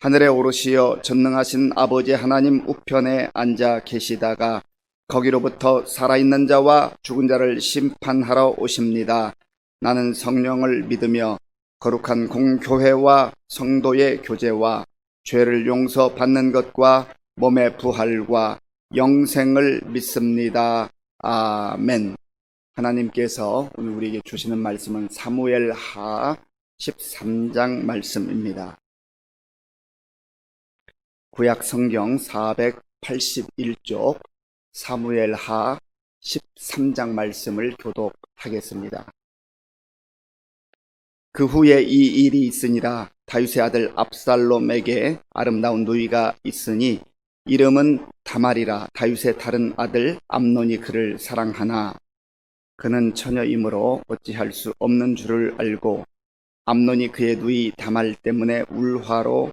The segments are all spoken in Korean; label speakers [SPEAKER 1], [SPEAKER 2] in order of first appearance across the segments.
[SPEAKER 1] 하늘에 오르시어 전능하신 아버지 하나님 우편에 앉아 계시다가 거기로부터 살아있는 자와 죽은 자를 심판하러 오십니다. 나는 성령을 믿으며 거룩한 공교회와 성도의 교제와 죄를 용서받는 것과 몸의 부활과 영생을 믿습니다. 아멘. 하나님께서 오늘 우리에게 주시는 말씀은 사무엘 하 13장 말씀입니다. 구약 성경 481쪽 사무엘 하 13장 말씀을 교독하겠습니다. 그 후에 이 일이 있으니라 다윗의 아들 압살롬에게 아름다운 누이가 있으니 이름은 다말이라 다윗의 다른 아들 암논이 그를 사랑하나 그는 처녀이므로 어찌할 수 없는 줄을 알고 암논이 그의 누이 다말 때문에 울화로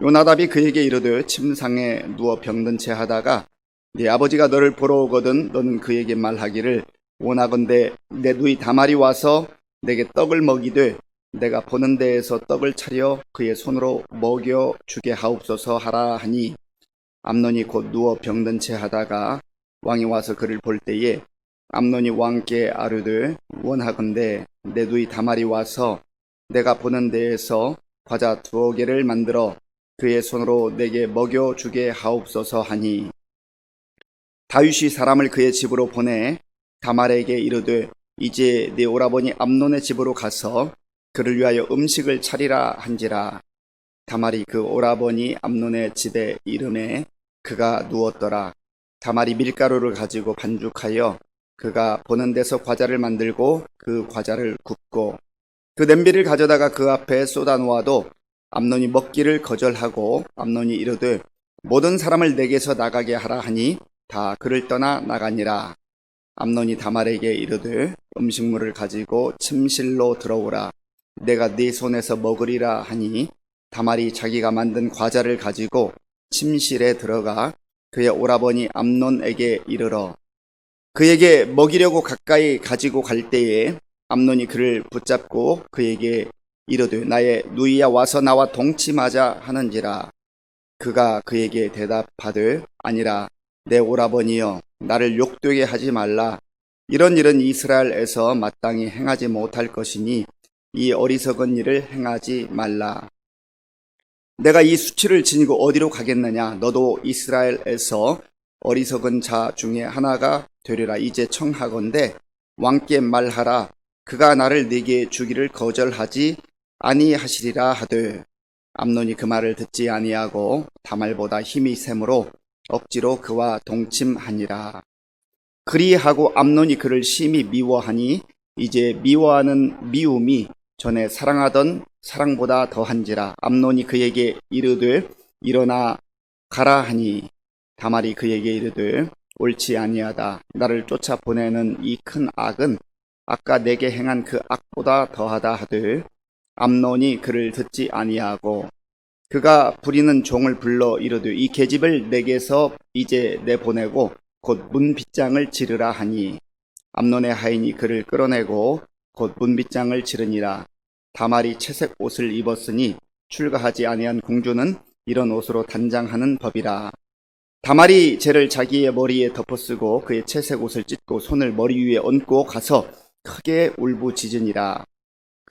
[SPEAKER 1] 요나답이 그에게 이르되 침상에 누워 병든 채 하다가 네 아버지가 너를 보러 오거든 너는 그에게 말하기를 원하건대 내 누이 다말이 와서 내게 떡을 먹이되 내가 보는 데에서 떡을 차려 그의 손으로 먹여 주게 하옵소서 하라 하니 암논이 곧 누워 병든 채 하다가 왕이 와서 그를 볼 때에 암논이 왕께 아르되 원하건대 내 누이 다말이 와서 내가 보는 데에서 과자 두어 개를 만들어 그의 손으로 내게 먹여 주게 하옵소서 하니. 다윗이 사람을 그의 집으로 보내 다말에게 이르되 이제 내 오라버니 암논의 집으로 가서 그를 위하여 음식을 차리라 한지라. 다말이 그 오라버니 암논의 집에 이름에 그가 누웠더라. 다말이 밀가루를 가지고 반죽하여 그가 보는 데서 과자를 만들고 그 과자를 굽고 그 냄비를 가져다가 그 앞에 쏟아 놓아도 암논이 먹기를 거절하고 암논이 이르되 모든 사람을 내게서 나가게 하라 하니 다 그를 떠나 나가니라. 암논이 다말에게 이르되 음식물을 가지고 침실로 들어오라. 내가 네 손에서 먹으리라 하니 다말이 자기가 만든 과자를 가지고 침실에 들어가 그의 오라버니 암논에게 이르러 그에게 먹이려고 가까이 가지고 갈 때에 암논이 그를 붙잡고 그에게 이르되 나의 누이야 와서 나와 동침하자 하는지라 그가 그에게 대답하되 아니라 내 오라버니여 나를 욕되게 하지 말라 이런 일은 이스라엘에서 마땅히 행하지 못할 것이니 이 어리석은 일을 행하지 말라. 내가 이 수치를 지니고 어디로 가겠느냐? 너도 이스라엘에서 어리석은 자 중에 하나가 되리라. 이제 청하건대 왕께 말하라. 그가 나를 네게 주기를 거절하지 아니하시리라 하되 암논이 그 말을 듣지 아니하고 다말보다 힘이 샘으로 억지로 그와 동침하니라. 그리하고 암논이 그를 심히 미워하니 이제 미워하는 미움이 전에 사랑하던 사랑보다 더한지라. 암논이 그에게 이르되 일어나 가라 하니 다말이 그에게 이르되 옳지 아니하다. 나를 쫓아 보내는 이 큰 악은 아까 내게 행한 그 악보다 더하다 하되 암논이 그를 듣지 아니하고 그가 부리는 종을 불러 이르되 이 계집을 내게서 이제 내보내고 곧 문빗장을 지르라 하니 암논의 하인이 그를 끌어내고 곧 문빗장을 지르니라 다말이 채색 옷을 입었으니 출가하지 아니한 공주는 이런 옷으로 단장하는 법이라. 다말이 쟤를 자기의 머리에 덮어쓰고 그의 채색 옷을 찢고 손을 머리 위에 얹고 가서 크게 울부짖으니라.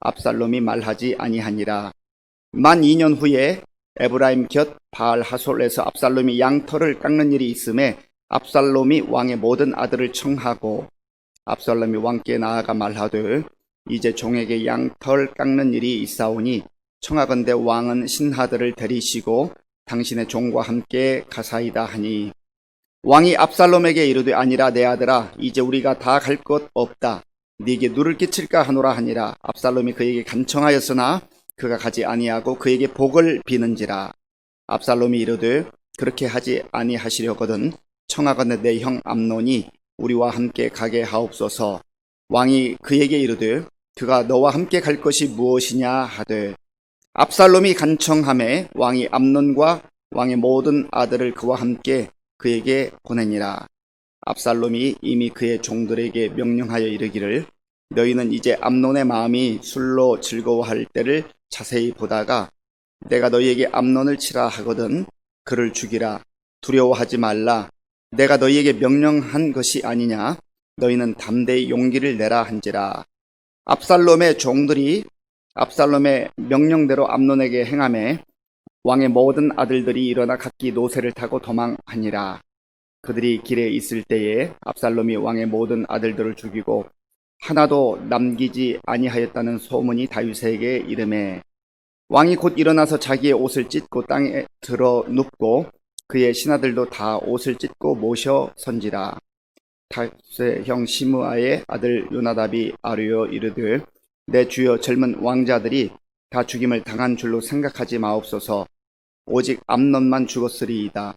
[SPEAKER 1] 압살롬이 말하지 아니하니라. 만 2년 후에 에브라임 곁 바알 하솔에서 압살롬이 양털을 깎는 일이 있음에 압살롬이 왕의 모든 아들을 청하고 압살롬이 왕께 나아가 말하되 이제 종에게 양털 깎는 일이 있사오니 청하건대 왕은 신하들을 데리시고 당신의 종과 함께 가사이다 하니. 왕이 압살롬에게 이르되 아니라 내 아들아 이제 우리가 다 갈 것 없다 네게 누를 끼칠까 하노라 하니라. 압살롬이 그에게 간청하였으나 그가 가지 아니하고 그에게 복을 비는지라. 압살롬이 이르되 그렇게 하지 아니하시려거든 청하건대 내 형 암논이 우리와 함께 가게 하옵소서. 왕이 그에게 이르되 그가 너와 함께 갈 것이 무엇이냐 하되 압살롬이 간청함에 왕이 암논과 왕의 모든 아들을 그와 함께 그에게 보내니라 압살롬이 이미 그의 종들에게 명령하여 이르기를 너희는 이제 암논의 마음이 술로 즐거워할 때를 자세히 보다가 내가 너희에게 암논을 치라 하거든 그를 죽이라. 두려워하지 말라. 내가 너희에게 명령한 것이 아니냐. 너희는 담대히 용기를 내라 한지라. 압살롬의 종들이 압살롬의 명령대로 암논에게 행함에 왕의 모든 아들들이 일어나 각기 노새를 타고 도망하니라 그들이 길에 있을 때에 압살롬이 왕의 모든 아들들을 죽이고 하나도 남기지 아니하였다는 소문이 다윗에게 이름에 왕이 곧 일어나서 자기의 옷을 찢고 땅에 들어 눕고 그의 신하들도 다 옷을 찢고 모셔 선지라. 다윗의 형 시므아의 아들 요나답이 아뢰어 이르되 내 주여 젊은 왕자들이 다 죽임을 당한 줄로 생각하지 마옵소서. 오직 암논만 죽었으리이다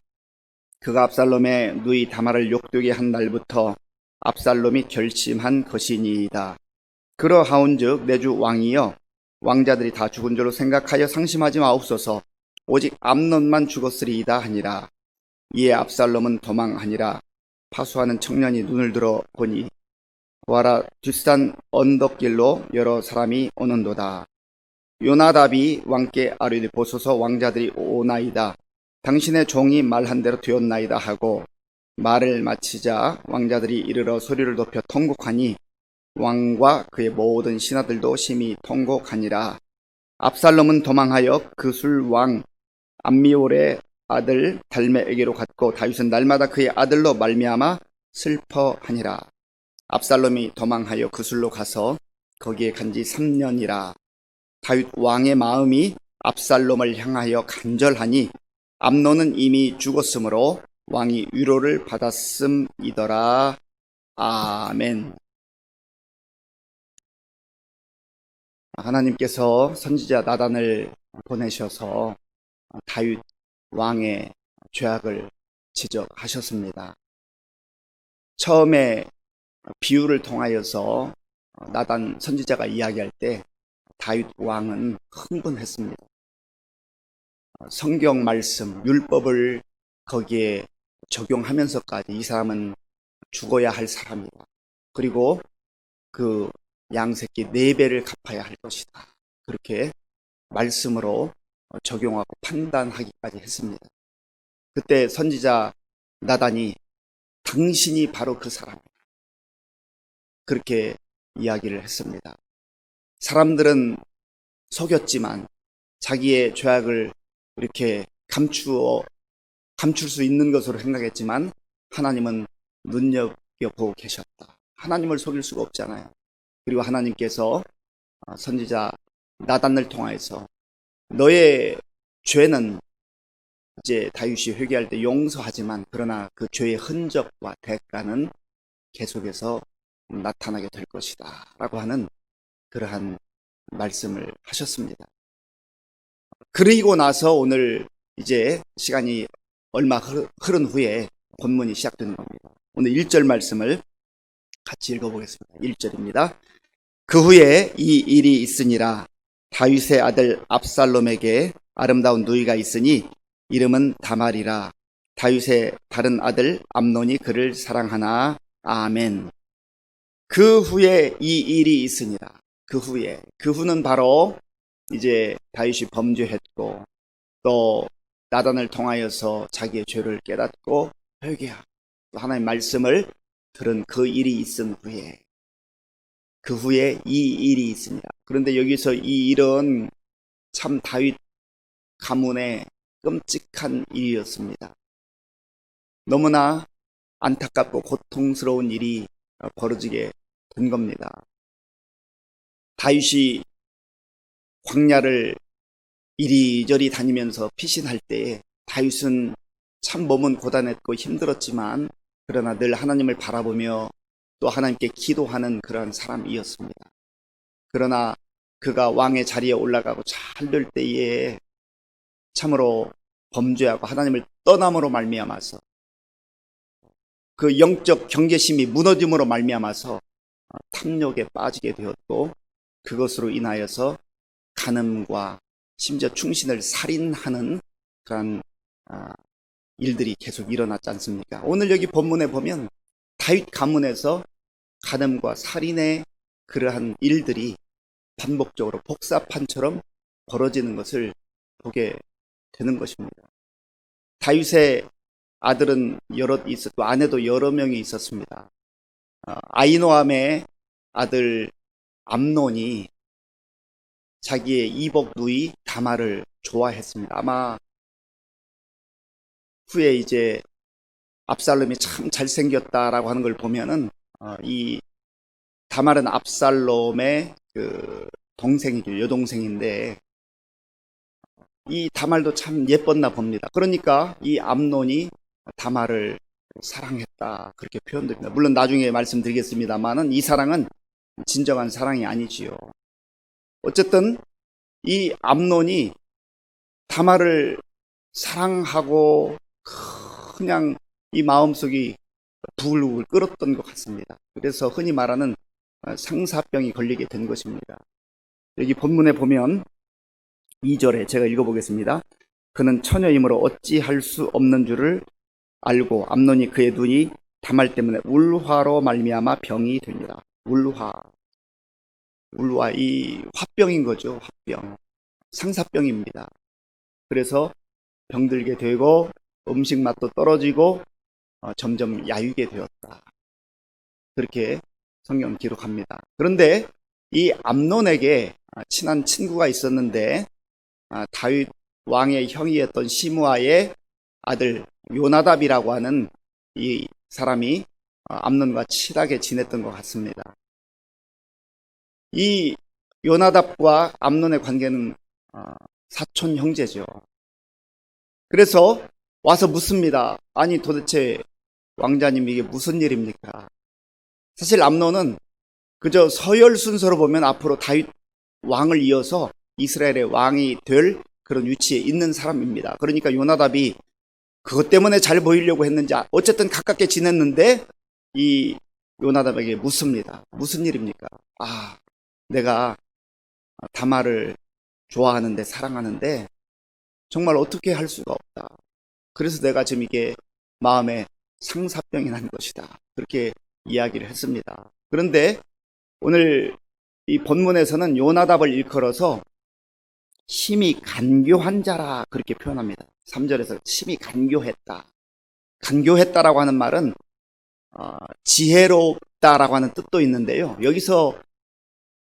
[SPEAKER 1] 그가 압살롬의 누이 다말을 욕되게 한 날부터 압살롬이 결심한 것이니이다. 그러하온즉 내 주 왕이여 왕자들이 다 죽은 줄로 생각하여 상심하지 마옵소서 오직 암논만 죽었으리이다 하니라. 이에 압살롬은 도망하니라. 파수하는 청년이 눈을 들어 보니 보아라 뒷산 언덕길로 여러 사람이 오는도다. 요나답이 왕께 아뢰되 보소서 왕자들이 오나이다 당신의 종이 말한 대로 되었나이다 하고 말을 마치자 왕자들이 이르러 소리를 높여 통곡하니 왕과 그의 모든 신하들도 심히 통곡하니라. 압살롬은 도망하여 그술 왕 암미올의 아들 달메에게로 갔고 다윗은 날마다 그의 아들로 말미암아 슬퍼하니라. 압살롬이 도망하여 그술로 가서 거기에 간 지 3년이라. 다윗 왕의 마음이 압살롬을 향하여 간절하니 암논은 이미 죽었으므로 왕이 위로를 받았음이더라. 아멘. 하나님께서 선지자 나단을 보내셔서 다윗 왕의 죄악을 지적하셨습니다. 처음에 비유를 통하여서 나단 선지자가 이야기할 때 다윗 왕은 흥분했습니다. 성경 말씀, 율법을 거기에 적용하면서까지 이 사람은 죽어야 할 사람이다. 그리고 그 양새끼 네 배를 갚아야 할 것이다. 그렇게 말씀으로 적용하고 판단하기까지 했습니다. 그때 선지자 나단이 당신이 바로 그 사람이다. 그렇게 이야기를 했습니다. 사람들은 속였지만 자기의 죄악을 이렇게 감추어 감출 수 있는 것으로 생각했지만 하나님은 눈여겨보고 계셨다. 하나님을 속일 수가 없잖아요. 그리고 하나님께서 선지자 나단을 통하여서 너의 죄는 이제 다윗이 회개할 때 용서하지만 그러나 그 죄의 흔적과 대가는 계속해서 나타나게 될 것이다. 라고 하는 그러한 말씀을 하셨습니다. 그리고 나서 오늘 이제 시간이 얼마 흐른 후에 본문이 시작되는 겁니다. 오늘 1절 말씀을 같이 읽어보겠습니다. 1절입니다. 그 후에 이 일이 있으니라 다윗의 아들 압살롬에게 아름다운 누이가 있으니 이름은 다말이라 다윗의 다른 아들 암논이 그를 사랑하나 아멘. 그 후에 이 일이 있으니라. 그 후에. 그 후는 바로 이제 다윗이 범죄했고 또 나단을 통하여서 자기의 죄를 깨닫고 회개하고 또 하나님의 말씀을 들은 그 일이 있은 후에 그 후에 이 일이 있습니다. 그런데 여기서 이 일은 참 다윗 가문의 끔찍한 일이었습니다. 너무나 안타깝고 고통스러운 일이 벌어지게 된 겁니다. 다윗이 광야를 이리저리 다니면서 피신할 때에 다윗은 참 몸은 고단했고 힘들었지만 그러나 늘 하나님을 바라보며 또 하나님께 기도하는 그러한 사람이었습니다. 그러나 그가 왕의 자리에 올라가고 잘 될 때에 참으로 범죄하고 하나님을 떠남으로 말미암아서 그 영적 경계심이 무너짐으로 말미암아서 탐욕에 빠지게 되었고 그것으로 인하여서 간음과 심지어 충신을 살인하는 그런 아, 일들이 계속 일어났지 않습니까? 오늘 여기 본문에 보면 다윗 가문에서 간음과 살인의 그러한 일들이 반복적으로 복사판처럼 벌어지는 것을 보게 되는 것입니다. 다윗의 아들은 여럿 있었고 아내도 여러 명이 있었습니다. 아, 아이노함의 아들 암논이 자기의 이복 누이 다마를 좋아했습니다. 아마 후에 이제 압살롬이 참 잘생겼다라고 하는 걸 보면은 어, 이 다말은 압살롬의 그 동생이죠 여동생인데 이 다말도 참 예뻤나 봅니다. 그러니까 이 암논이 다말을 사랑했다 그렇게 표현됩니다. 물론 나중에 말씀드리겠습니다만은 이 사랑은 진정한 사랑이 아니지요. 어쨌든 이 암논이 다말을 사랑하고 그냥 이 마음속이 부글부글 끓었던 것 같습니다. 그래서 흔히 말하는 상사병이 걸리게 된 것입니다. 여기 본문에 보면 2절에 제가 읽어보겠습니다. 그는 처녀이므로 어찌할 수 없는 줄을 알고 암논이 그의 눈이 다말 때문에 울화로 말미암아 병이 됩니다. 울화. 울화 이 화병인 거죠. 화병. 상사병입니다. 그래서 병들게 되고 음식 맛도 떨어지고 어, 점점 야유게 되었다. 그렇게 성경 기록합니다. 그런데 이 암논에게 아, 친한 친구가 있었는데 아, 다윗 왕의 형이었던 시므아의 아들 요나답이라고 하는 이 사람이 어, 암논과 친하게 지냈던 것 같습니다. 이 요나답과 암논의 관계는 어, 사촌 형제죠. 그래서 와서 묻습니다. 아니 도대체 왕자님 이게 무슨 일입니까? 사실 암논은 그저 서열 순서로 보면 앞으로 다윗 왕을 이어서 이스라엘의 왕이 될 그런 위치에 있는 사람입니다. 그러니까 요나답이 그것 때문에 잘 보이려고 했는지 어쨌든 가깝게 지냈는데 이 요나답에게 묻습니다. 무슨 일입니까? 아, 내가 다마를 좋아하는데 사랑하는데 정말 어떻게 할 수가 없다. 그래서 내가 지금 이게 마음에 상사병이 난 것이다. 그렇게 이야기를 했습니다. 그런데 오늘 이 본문에서는 요나답을 일컬어서 심히 간교한 자라 그렇게 표현합니다. 3절에서 심히 간교했다. 간교했다라고 하는 말은 어, 지혜롭다라고 하는 뜻도 있는데요. 여기서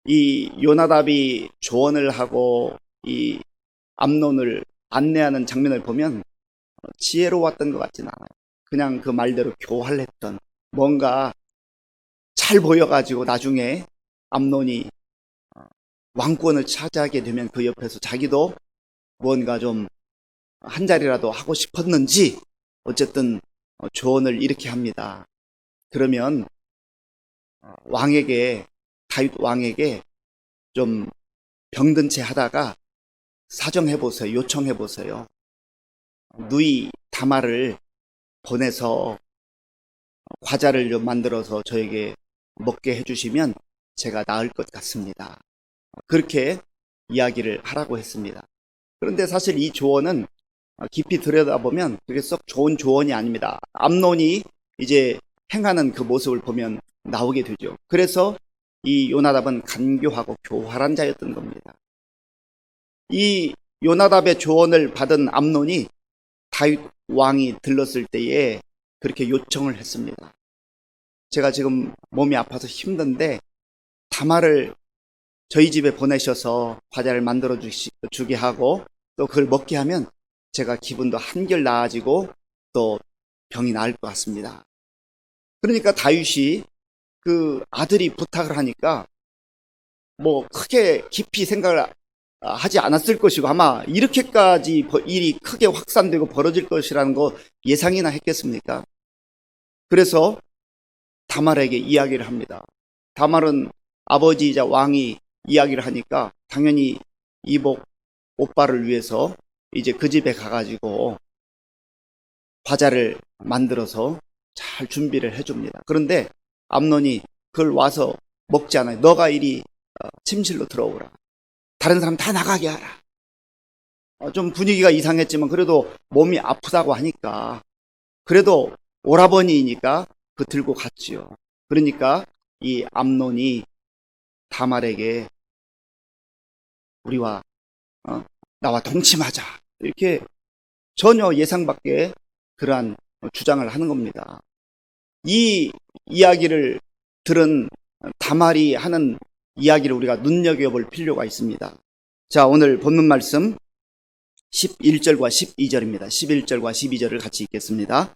[SPEAKER 1] 이 요나답이 조언을 하고 이 암론을 안내하는 장면을 보면 지혜로웠던 것 같지는 않아요. 그냥 그 말대로 교활했던 뭔가 잘 보여가지고 나중에 암론이 어, 왕권을 차지하게 되면 그 옆에서 자기도 뭔가 좀 한 자리라도 하고 싶었는지 어쨌든 어, 조언을 이렇게 합니다. 그러면 어, 왕에게 다윗 왕에게 좀 병든 채 하다가 사정해 보세요. 요청해 보세요. 누이 다마를 보내서 과자를 좀 만들어서 저에게 먹게 해주시면 제가 나을 것 같습니다. 그렇게 이야기를 하라고 했습니다. 그런데 사실 이 조언은 깊이 들여다보면 그게 썩 좋은 조언이 아닙니다. 암론이 이제 행하는 그 모습을 보면 나오게 되죠. 그래서 이 요나답은 간교하고 교활한 자였던 겁니다. 이 요나답의 조언을 받은 암논이 다윗 왕이 들렀을 때에 그렇게 요청을 했습니다. 제가 지금 몸이 아파서 힘든데 다마를 저희 집에 보내셔서 과자를 만들어 주게 하고 또 그걸 먹게 하면 제가 기분도 한결 나아지고 또 병이 나을 것 같습니다. 그러니까 다윗이 그 아들이 부탁을 하니까 뭐 크게 깊이 생각을 하지 않았을 것이고 아마 이렇게까지 버- 일이 크게 확산되고 벌어질 것이라는 거 예상이나 했겠습니까? 그래서 다말에게 이야기를 합니다. 다말은 아버지이자 왕이 이야기를 하니까 당연히 이복 오빠를 위해서 이제 그 집에 가가지고 과자를 만들어서 잘 준비를 해줍니다. 그런데 암논이 그걸 와서 먹지 않아요. 너가 이리 어, 침실로 들어오라. 다른 사람 다 나가게 하라. 어, 좀 분위기가 이상했지만 그래도 몸이 아프다고 하니까 그래도 오라버니이니까 그 들고 갔지요. 그러니까 이 암논이 다말에게 우리와 어, 나와 동침하자 이렇게 전혀 예상 밖의 그러한 주장을 하는 겁니다. 이 이야기를 들은 다말이 하는 이야기를 우리가 눈여겨볼 필요가 있습니다. 자, 오늘 본문 말씀 11절과 12절입니다. 11절과 12절을 같이 읽겠습니다.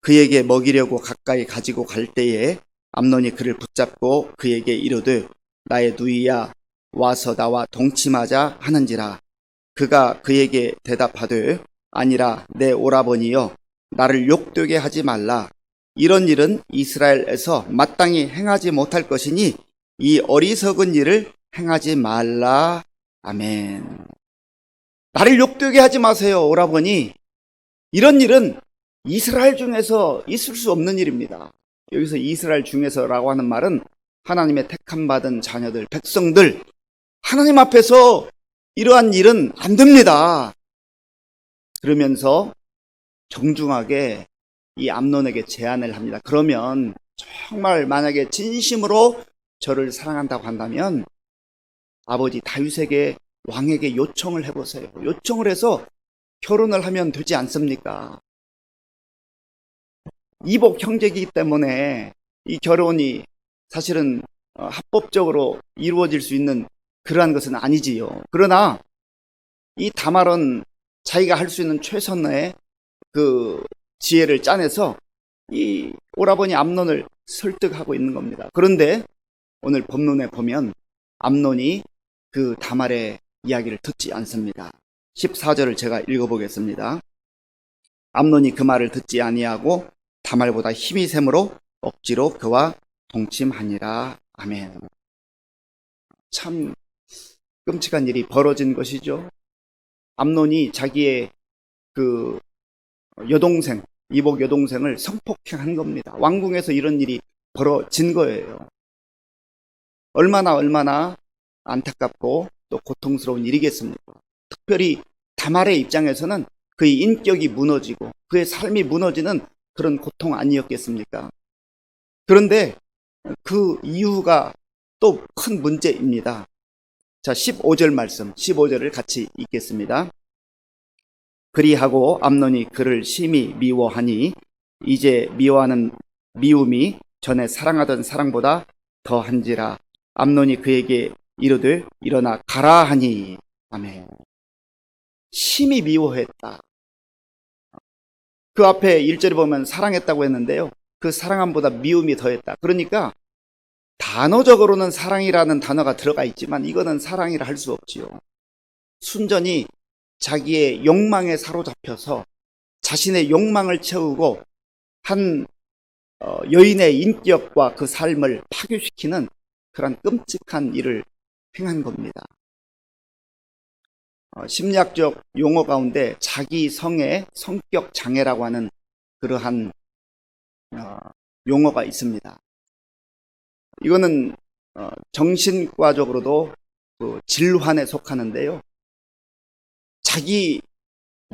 [SPEAKER 1] 그에게 먹이려고 가까이 가지고 갈 때에 암논이 그를 붙잡고 그에게 이르되 나의 누이야 와서 나와 동침하자 하는지라 그가 그에게 대답하되 아니라 내 오라버니여 나를 욕되게 하지 말라 이런 일은 이스라엘에서 마땅히 행하지 못할 것이니 이 어리석은 일을 행하지 말라. 아멘. 나를 욕되게 하지 마세요 오라버니. 이런 일은 이스라엘 중에서 있을 수 없는 일입니다. 여기서 이스라엘 중에서라고 하는 말은 하나님의 택함 받은 자녀들 백성들 하나님 앞에서 이러한 일은 안 됩니다. 그러면서 정중하게 이 암론에게 제안을 합니다. 그러면 정말 만약에 진심으로 저를 사랑한다고 한다면 아버지 다윗에게 왕에게 요청을 해보세요. 요청을 해서 결혼을 하면 되지 않습니까? 이복 형제이기 때문에 이 결혼이 사실은 어, 합법적으로 이루어질 수 있는 그러한 것은 아니지요. 그러나 이 다말은 자기가 할 수 있는 최선의 그 지혜를 짜내서 이 오라버니 암론을 설득하고 있는 겁니다. 그런데 오늘 본문에 보면 암론이 그 다말의 이야기를 듣지 않습니다. 14절을 제가 읽어보겠습니다. 암론이 그 말을 듣지 아니하고 다말보다 힘이 샘으로 억지로 그와 동침하니라. 아멘. 참 끔찍한 일이 벌어진 것이죠. 암론이 자기의 그 여동생, 이복 여동생을 성폭행한 겁니다. 왕궁에서 이런 일이 벌어진 거예요. 얼마나 얼마나 안타깝고 또 고통스러운 일이겠습니까? 특별히 다말의 입장에서는 그의 인격이 무너지고 그의 삶이 무너지는 그런 고통 아니었겠습니까? 그런데 그 이유가 또 큰 문제입니다. 자, 15절 말씀, 15절을 같이 읽겠습니다. 그리하고 암논이 그를 심히 미워하니 이제 미워하는 미움이 전에 사랑하던 사랑보다 더한지라 암논이 그에게 이르되 일어나 가라 하니 아멘. 심히 미워했다. 그 앞에 1절에 보면 사랑했다고 했는데요. 그 사랑함보다 미움이 더했다. 그러니까 단어적으로는 사랑이라는 단어가 들어가 있지만 이거는 사랑이라 할 수 없지요. 순전히 자기의 욕망에 사로잡혀서 자신의 욕망을 채우고 한 어, 여인의 인격과 그 삶을 파괴시키는 그런 끔찍한 일을 행한 겁니다. 어, 심리학적 용어 가운데 자기 성의 성격 장애라고 하는 그러한 어, 용어가 있습니다. 이거는 어, 정신과적으로도 그 질환에 속하는데요. 자기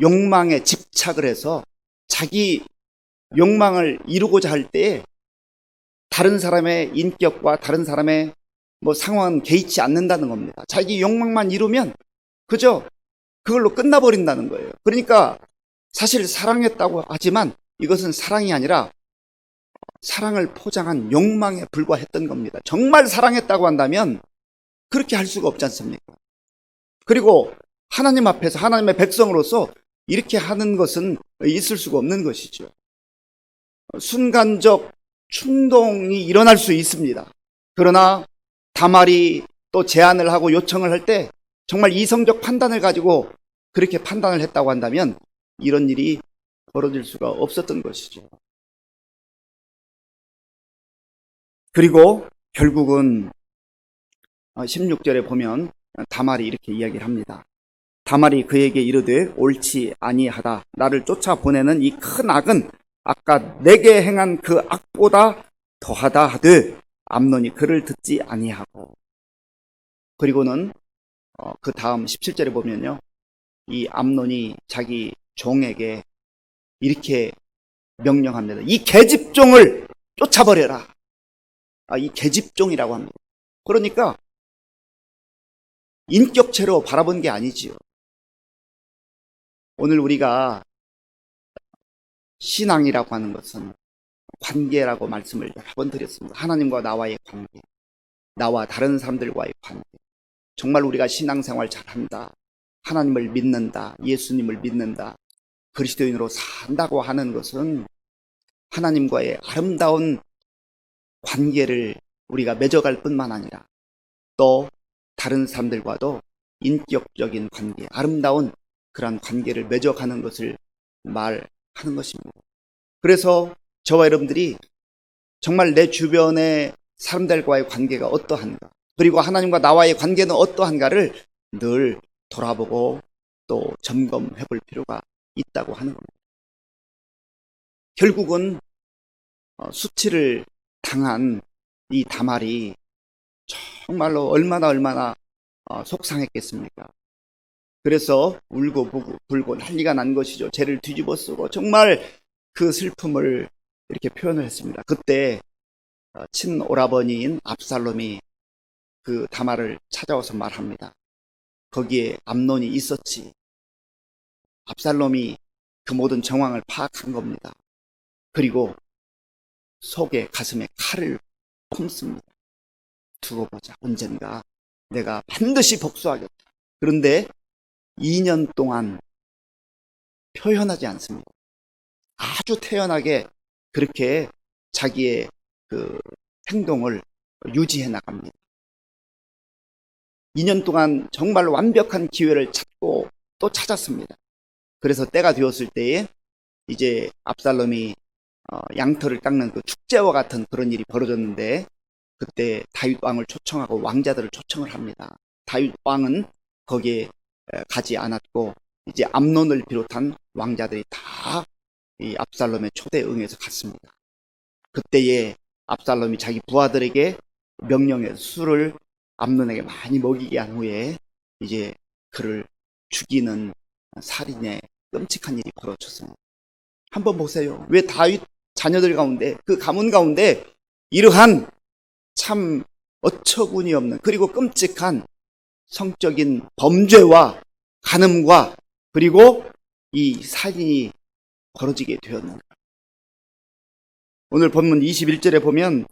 [SPEAKER 1] 욕망에 집착을 해서 자기 욕망을 이루고자 할때 다른 사람의 인격과 다른 사람의 뭐 상황은 개의치 않는다는 겁니다. 자기 욕망만 이루면 그저 그걸로 끝나버린다는 거예요. 그러니까 사실 사랑했다고 하지만 이것은 사랑이 아니라 사랑을 포장한 욕망에 불과했던 겁니다. 정말 사랑했다고 한다면 그렇게 할 수가 없지 않습니까? 그리고 하나님 앞에서 하나님의 백성으로서 이렇게 하는 것은 있을 수가 없는 것이죠. 순간적 충동이 일어날 수 있습니다. 그러나 다말이 또 제안을 하고 요청을 할 때 정말 이성적 판단을 가지고 그렇게 판단을 했다고 한다면 이런 일이 벌어질 수가 없었던 것이죠. 그리고 결국은 16절에 보면 다말이 이렇게 이야기를 합니다. 다말이 그에게 이르되 옳지 아니하다. 나를 쫓아 보내는 이 큰 악은 아까 내게 행한 그 악보다 더하다 하되 암논이 그를 듣지 아니하고 그리고는 어, 그 다음 17절에 보면요. 이 암논이 자기 종에게 이렇게 명령합니다. 이 계집종을 쫓아버려라. 아, 이 계집종이라고 합니다. 그러니까 인격체로 바라본 게 아니지요. 오늘 우리가 신앙이라고 하는 것은 관계라고 말씀을 여러 번 드렸습니다. 하나님과 나와의 관계, 나와 다른 사람들과의 관계. 정말 우리가 신앙생활 잘한다. 하나님을 믿는다. 예수님을 믿는다. 그리스도인으로 산다고 하는 것은 하나님과의 아름다운 관계를 우리가 맺어갈 뿐만 아니라 또 다른 사람들과도 인격적인 관계, 아름다운 그러한 관계를 맺어가는 것을 말하는 것입니다. 그래서 저와 여러분들이 정말 내 주변의 사람들과의 관계가 어떠한가, 그리고 하나님과 나와의 관계는 어떠한가를 늘 돌아보고 또 점검해 볼 필요가 있다고 하는 겁니다. 결국은 어, 수치를 당한 이 다말이 정말로 얼마나 얼마나 어, 속상했겠습니까? 그래서 울고 불고 난리가 난 것이죠. 죄를 뒤집어 쓰고 정말 그 슬픔을 이렇게 표현을 했습니다. 그때 어, 친오라버니인 압살롬이 그 다말을 찾아와서 말합니다. 거기에 암론이 있었지. 압살롬이 그 모든 정황을 파악한 겁니다. 그리고 속에 가슴에 칼을 품습니다. 두고 보자. 언젠가 내가 반드시 복수하겠다. 그런데 2년 동안 표현하지 않습니다. 아주 태연하게 그렇게 자기의 그 행동을 유지해 나갑니다. 2년 동안 정말 완벽한 기회를 찾고 또 찾았습니다. 그래서 때가 되었을 때에 이제 압살롬이 어, 양털을 깎는 그 축제와 같은 그런 일이 벌어졌는데 그때 다윗 왕을 초청하고 왕자들을 초청을 합니다. 다윗 왕은 거기에 가지 않았고 이제 암론을 비롯한 왕자들이 다 이 압살롬의 초대에 응해서 갔습니다. 그때에 압살롬이 자기 부하들에게 명령해서 술을 암론에게 많이 먹이게 한 후에 이제 그를 죽이는 살인의 끔찍한 일이 벌어졌습니다. 한번 보세요. 왜 다윗 자녀들 가운데 그 가문 가운데 이러한 참 어처구니 없는 그리고 끔찍한 성적인 범죄와 간음과 그리고 이 살인이 벌어지게 되었는가. 오늘 본문 21절에 보면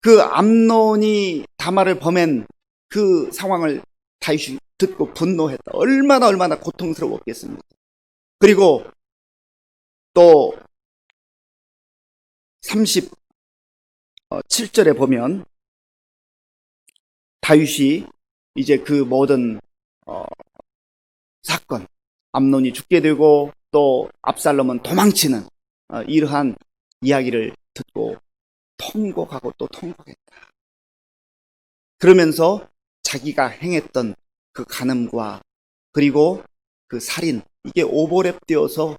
[SPEAKER 1] 그 암론이 다말을 범한 그 상황을 다윗이 듣고 분노했다. 얼마나 얼마나 고통스러웠겠습니까? 그리고 또 37절에 보면 다윗이 이제 그 모든 어, 사건, 암론이 죽게 되고 또 압살롬은 도망치는 어, 이러한 이야기를 듣고 통곡하고 또 통곡했다. 그러면서 자기가 행했던 그 간음과 그리고 그 살인 이게 오버랩 되어서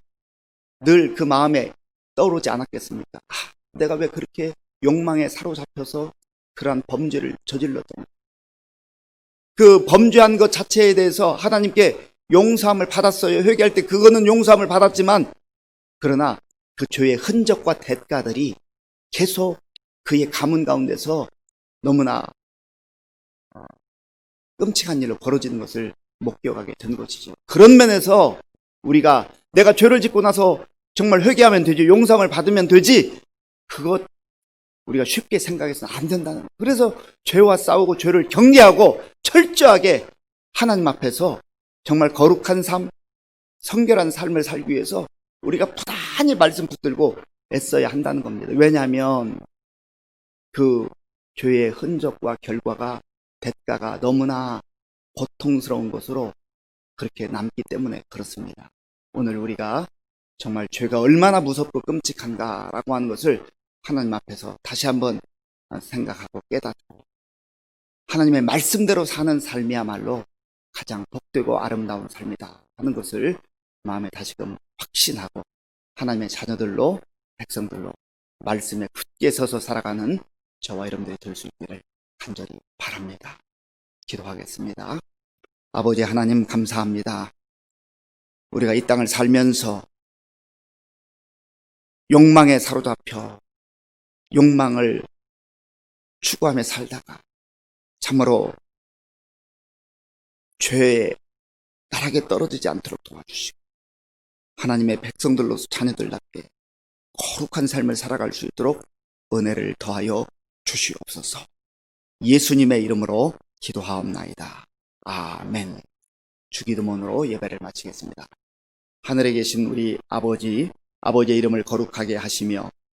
[SPEAKER 1] 늘 그 마음에 떠오르지 않았겠습니까? 아, 내가 왜 그렇게 욕망에 사로잡혀서 그러한 범죄를 저질렀던 그 범죄한 것 자체에 대해서 하나님께 용서함을 받았어요. 회개할 때 그거는 용서함을 받았지만 그러나 그 죄의 흔적과 대가들이 계속 그의 가문 가운데서 너무나 어, 끔찍한 일로 벌어지는 것을 목격하게 된 것이죠. 그런 면에서 우리가 내가 죄를 짓고 나서 정말 회개하면 되지, 용서를 받으면 되지, 그것 우리가 쉽게 생각해서는 안 된다는 거예요. 그래서 죄와 싸우고 죄를 경계하고 철저하게 하나님 앞에서 정말 거룩한 삶, 성결한 삶을 살기 위해서 우리가 부단히 말씀 붙들고 애써야 한다는 겁니다. 왜냐하면 그 죄의 흔적과 결과가 대가가 너무나 고통스러운 것으로 그렇게 남기 때문에 그렇습니다. 오늘 우리가 정말 죄가 얼마나 무섭고 끔찍한가라고 하는 것을 하나님 앞에서 다시 한번 생각하고 깨닫고 하나님의 말씀대로 사는 삶이야말로 가장 복되고 아름다운 삶이다 하는 것을 마음에 다시금 확신하고 하나님의 자녀들로 백성들로 말씀에 굳게 서서 살아가는 저와 여러분들이 될 수 있기를 간절히 바랍니다. 기도하겠습니다. 아버지 하나님 감사합니다. 우리가 이 땅을 살면서 욕망에 사로잡혀 욕망을 추구하며 살다가 참으로 죄에 나락에 떨어지지 않도록 도와주시고 하나님의 백성들로서 자녀들답게 거룩한 삶을 살아갈 수 있도록 은혜를 더하여 주시옵소서. 예수님의 이름으로 기도하옵나이다. 아멘. 주기도문으로 예배를 마치겠습니다. 하늘에 계신 우리 아버지, 아버지의 이름을 거룩하게 하시며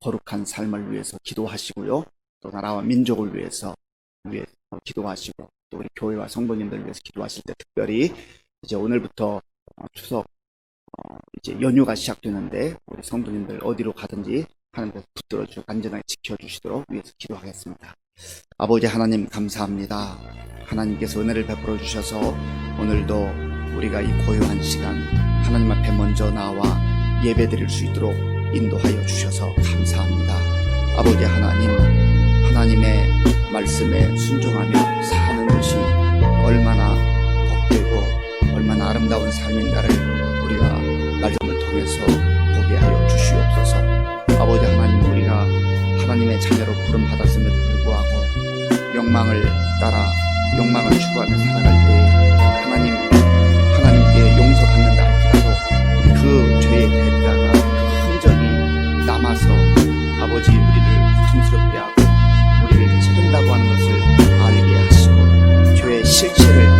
[SPEAKER 1] 거룩한 삶을 위해서 기도하시고요. 또 나라와 민족을 위해서 위해 기도하시고 또 우리 교회와 성도님들을 위해서 기도하실 때 특별히 이제 오늘부터 어, 추석 어, 이제 연휴가 시작되는데 우리 성도님들 어디로 가든지 하나님께서 붙들어 주시고 안전하게 지켜 주시도록 위해서 기도하겠습니다. 아버지 하나님 감사합니다. 하나님께서 은혜를 베풀어 주셔서 오늘도 우리가 이 고요한 시간 하나님 앞에 먼저 나와 예배 드릴 수 있도록 인도하여 주셔서 감사합니다. 아버지 하나님, 하나님의 말씀에 순종하며 사는 것이 얼마나 복되고 얼마나 아름다운 삶인가를 우리가 말씀을 통해서 보게 하여 주시옵소서. 아버지 하나님, 우리가 하나님의 자녀로 부름 받았음에도 불구하고 욕망을 따라 욕망을 추구하며 살아갈 때 하나님 하나님께 용서받는다 할지라도 그 죄의 대가가 삼아서 아버지 우리를 고통스럽게 하고 우리를 찌른다고 하는 것을 알게 하시고 죄의 실체를